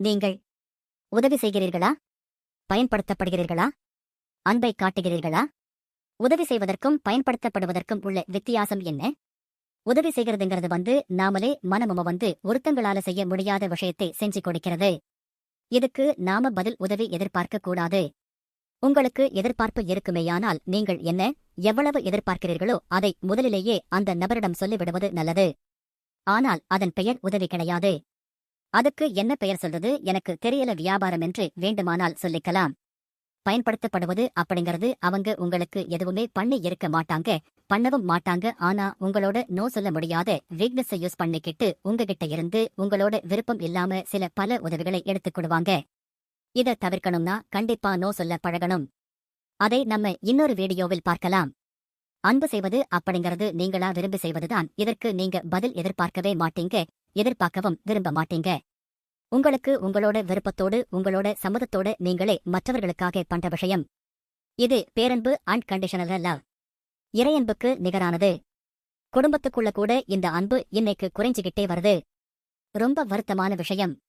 நீங்கள் உதவி செய்கிறீர்களா? பயன்படுத்தப்படுகிறீர்களா? அன்பை காட்டுகிறீர்களா? உதவி செய்வதற்கும் பயன்படுத்தப்படுவதற்கும் உள்ள வித்தியாசம் என்ன? உதவி செய்கிறதுங்கிறது வந்து நாமளே மனமும வந்து ஒருத்தங்களால செய்ய முடியாத விஷயத்தை செஞ்சு கொடுக்கிறது. இதுக்கு நாம பதில் உதவி எதிர்பார்க்க கூடாது. உங்களுக்கு எதிர்பார்ப்பு இருக்குமேயானால் நீங்கள் என்ன எவ்வளவு எதிர்பார்க்கிறீர்களோ அதை முதலிலேயே அந்த நபரிடம் சொல்லிவிடுவது நல்லது. ஆனால் அதன் பெயர் உதவி கிடையாது. அதுக்கு என்ன பெயர் சொல்றது? எனக்கு தெரியல வியாபாரம் என்று வேண்டுமானால் சொல்லிக்கலாம். பயன்படுத்தப்படுவது அப்படிங்கிறது அவங்க உங்களுக்கு எதுவுமே பண்ணி இருக்க மாட்டாங்க. பண்ணவும் மாட்டாங்க. ஆனா உங்களோட நோ சொல்ல முடியாத வீக்னஸை யூஸ் பண்ணிக்கிட்டு உங்ககிட்ட இருந்து உங்களோட விருப்பம் இல்லாம சில பல உதவிகளை எடுத்துக்கொடுவாங்க இத தவிர்க்கணும்னா கண்டிப்பா நோ சொல்ல பழகணும். அதை நம்ம இன்னொரு வீடியோவில் பார்க்கலாம். அன்பு செய்வது அப்படிங்கிறது நீங்களா விரும்பி செய்வதுதான். இதற்கு நீங்க பதில் எதிர்பார்க்கவே மாட்டீங்க. எதிர்பார்க்கவும் விரும்ப மாட்டீங்க. உங்களுக்கு உங்களோட விருப்பத்தோடு உங்களோட சம்மதத்தோடு நீங்களே மற்றவர்களுக்காக பண்ற விஷயம். இது பேரன்பு அன்கண்டிஷனல் லவ் இறையன்புக்கு நிகரானது. குடும்பத்துக்குள்ள கூட இந்த அன்பு இன்னைக்கு குறைஞ்சுகிட்டே வருது. ரொம்ப வருத்தமான விஷயம்.